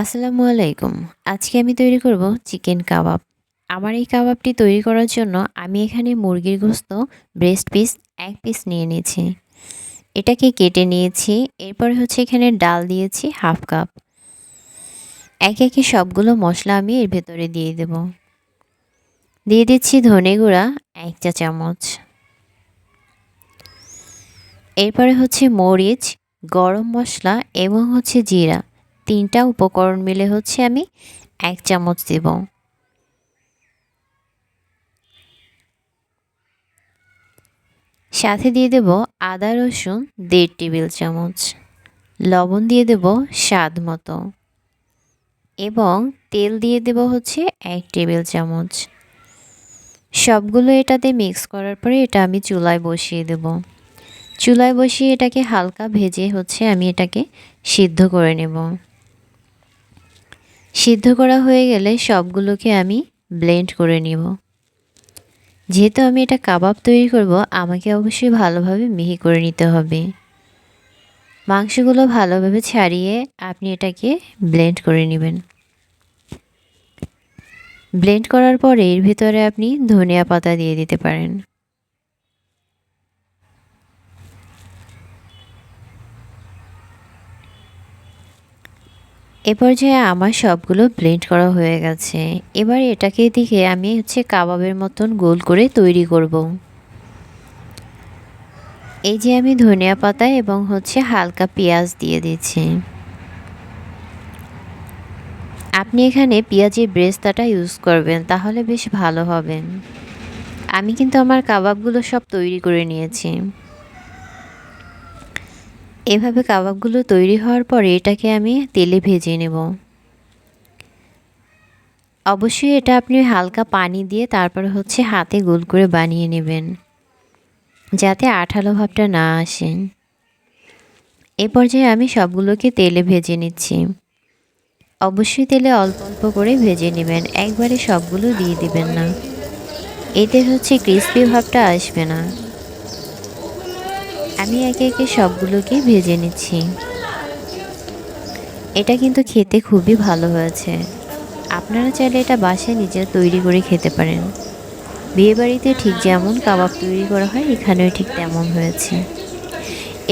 আসসালামু আলাইকুম। আজকে আমি তৈরি করব চিকেন কাবাব। আমার এই কাবাবটি তৈরি করার জন্য আমি এখানে মুরগির গোস্ত ব্রেস্ট পিস এক পিস নিয়ে নিয়েছি। এটাকে কেটে নিয়েছি, এরপরে হচ্ছে এখানে ডাল দিয়েছি হাফ কাপ। একে একে সবগুলো মশলা আমি এর ভেতরে দিয়ে দেব। দিয়ে দিচ্ছি ধনে গুঁড়া, এক চা চামচ। এরপরে হচ্ছে মরিচ, গরম মশলা এবং হচ্ছে জিরা। তিনটা উপকরণ মিলে হচ্ছে আমি এক চামচ দেব। সাথে দিয়ে দেব আদা রসুন দেড় টেবিল চামচ। লবণ দিয়ে দেব স্বাদ মতো। এবং তেল দিয়ে দেব হচ্ছে এক টেবিল চামচ। সবগুলো এটাতে মিক্স করার পরে এটা আমি চুলায় বসিয়ে দেব। চুলায় বসিয়ে এটাকে হালকা ভেজে হচ্ছে আমি এটাকে সিদ্ধ করে নেব। সিদ্ধ করা হয়ে গেলে সবগুলোকে আমি ব্লেন্ড করে নিব। যেহেতু আমি এটা কাবাব তৈরি করব, আমাকে অবশ্যই ভালোভাবে মিহি করে নিতে হবে। মাংসগুলো ভালোভাবে ছাড়িয়ে আপনি এটাকে ব্লেন্ড করে নেবেন। ব্লেন্ড করার পরে এর ভিতরে আপনি ধনিয়া পাতা দিয়ে দিতে পারেন। এ পর্যায়ে আমার সবগুলো ব্লেন্ড করা হয়ে গেছে। এবার এটাকে দিকে আমি হচ্ছে কাবাবের মতন গোল করে তৈরি করব। এই যে আমি ধনিয়া পাতা এবং হচ্ছে হালকা পেঁয়াজ দিয়ে দিচ্ছি। আপনি এখানে পেঁয়াজের ব্রেস্তাটা ইউজ করবেন, তাহলে বেশ ভালো হবে। আমি কিন্তু আমার কাবাবগুলো সব তৈরি করে নিয়েছি। এভাবে কাবাবগুলো তৈরি হওয়ার পরে এটাকে আমি তেলে ভেজে নেব। অবশ্যই এটা আপনি হালকা পানি দিয়ে তারপর হচ্ছে হাতে গোল করে বানিয়ে নেবেন, যাতে আঠালো ভাবটা না আসে। এ পর্যায়ে আমি সবগুলোকে তেলে ভেজে নিচ্ছি। অবশ্যই তেলে অল্প অল্প করে ভেজে নেবেন, একবারে সবগুলো দিয়ে দিবেন না। এতে হচ্ছে ক্রিস্পি ভাবটা আসবে না। আমি একে একে সবগুলোকে ভেজে নিচ্ছি। এটা কিন্তু খেতে খুবই ভালো হয়েছে। আপনারা চাইলে এটা বাসায় নিজে তৈরি করে খেতে পারেন। বিয়েবাড়িতে ঠিক যেমন কাবাব তৈরি করা হয়, এখানেও ঠিক তেমন হয়েছে।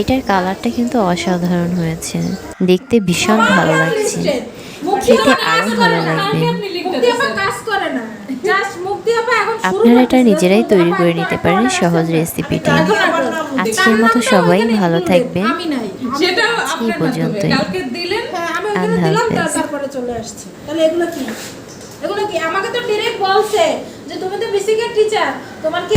এটার কালারটা কিন্তু অসাধারণ হয়েছে। দেখতে ভীষণ ভালো লাগছে। খেতে আরও ভালো লাগবে। আপনারা এটা নিজেরাই তৈরি করে নিতে পারেন সহজ রেসিপিটি আজকের মতো সবাই ভালো থাকবেন। এই পর্যন্তই। আল্লাহ হাফেজ চলে আসছে। তাহলে এগুলো কি? এগুলো কি? আমাকে তো ডিরেক্ট বলছে যে তুমি তো বেসিকের টিচার তোমার কি